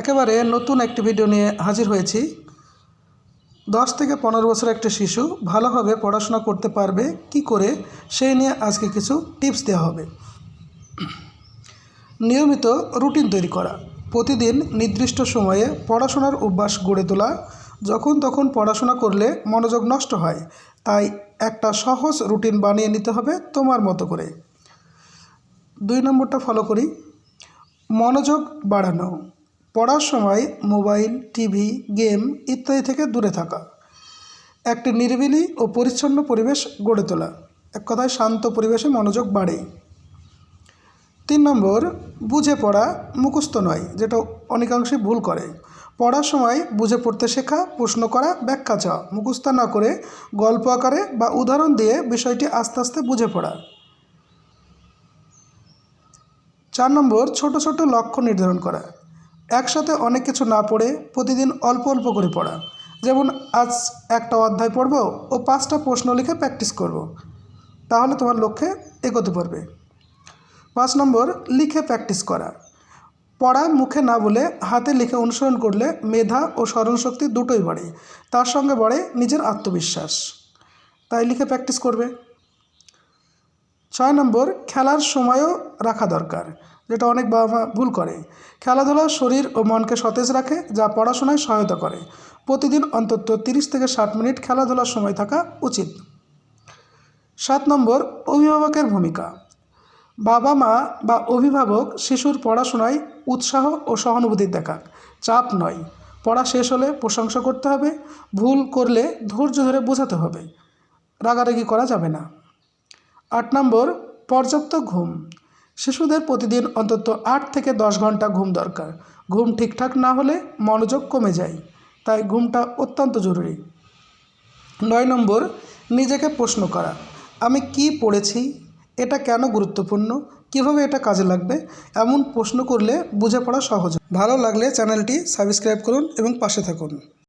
একেবারে নতুন একটি ভিডিও নিয়ে হাজির হয়েছি। দশ থেকে পনেরো বছর একটি শিশু ভালোভাবে পড়াশোনা করতে পারবে, কি করে সেই নিয়ে আজকে কিছু টিপস দেওয়া হবে। নিয়মিত রুটিন তৈরি করা, প্রতিদিন নির্দিষ্ট সময়ে পড়াশোনার অভ্যাস গড়ে তোলা, যখন তখন পড়াশোনা করলে মনোযোগ নষ্ট হয়, তাই একটা সহজ রুটিন বানিয়ে নিতে হবে তোমার মতো করে। দুই নম্বরটা ফলো করি, মনোযোগ বাড়ানো। পড়ার সময় মোবাইল, টিভি, গেম ইত্যাদি থেকে দূরে থাকা। একটি নিরিবিলি ও পরিচ্ছন্ন পরিবেশ গড়ে তোলা। এক কথায় শান্ত পরিবেশে মনোযোগ বাড়ে। তিন নম্বর, বুঝে পড়া মুখস্থ নয়, যেটা অনেকাংশে ভুল করে। পড়ার সময় বুঝে পড়তে শেখা, প্রশ্ন করা, ব্যাখ্যা চাওয়া। মুখস্থ না করে গল্প আকারে বা উদাহরণ দিয়ে বিষয়টি আস্তে আস্তে বুঝে পড়া। চার নম্বর, ছোট ছোট লক্ষ্য নির্ধারণ করা। একসাথে অনেক কিছু না পড়ে প্রতিদিন অল্প অল্প করে পড়া। যেমন, আজ একটা অধ্যায় পড়ব ও পাঁচটা প্রশ্ন লিখে প্র্যাকটিস করব। তাহলে তোমার লক্ষ্যে এগোতে পারবে। পাঁচ নম্বর, লিখে প্র্যাকটিস করা। পড়া মুখে না বলে হাতে লিখে অনুসরণ করলে মেধা ও স্মরণশক্তি দুটোই বাড়ে। তার সঙ্গে বাড়ে নিজের আত্মবিশ্বাস। তাই লিখে প্র্যাকটিস করবে। ছয় নম্বর, খেলার সময়ও রাখা দরকার। যেটা অনেক বাবা মা ভুল করে। খেলাধুলা শরীর ও মনকে সতেজ রাখে, যা পড়াশোনায় সহায়তা করে। প্রতিদিন অন্তত তিরিশ থেকে ষাট মিনিট খেলাধুলার সময় থাকা উচিত। সাত নম্বর, অভিভাবকের ভূমিকা। বাবা মা বা অভিভাবক শিশুর পড়াশোনায় উৎসাহ ও সহানুভূতি দেখাক। চাপ নয়। পড়া শেষ হলে প্রশংসা করতে হবে। ভুল করলে ধৈর্য ধরে বোঝাতে হবে। রাগারাগি করা যাবে না। আট নম্বর, পর্যাপ্ত ঘুম। শিশুদের প্রতিদিন অন্তত আট থেকে দশ ঘণ্টা ঘুম দরকার। ঘুম ঠিকঠাক না হলে মনোযোগ কমে যায়, তাই ঘুমটা অত্যন্ত জরুরি। নয় নম্বর, নিজেকে প্রশ্ন করা, আমি কি পড়েছি, এটা কেন গুরুত্বপূর্ণ, কীভাবে এটা কাজে লাগবে, এমন প্রশ্ন করলে বুঝে পড়া সহজ। ভালো লাগলে চ্যানেলটি সাবস্ক্রাইব করুন এবং পাশে থাকুন।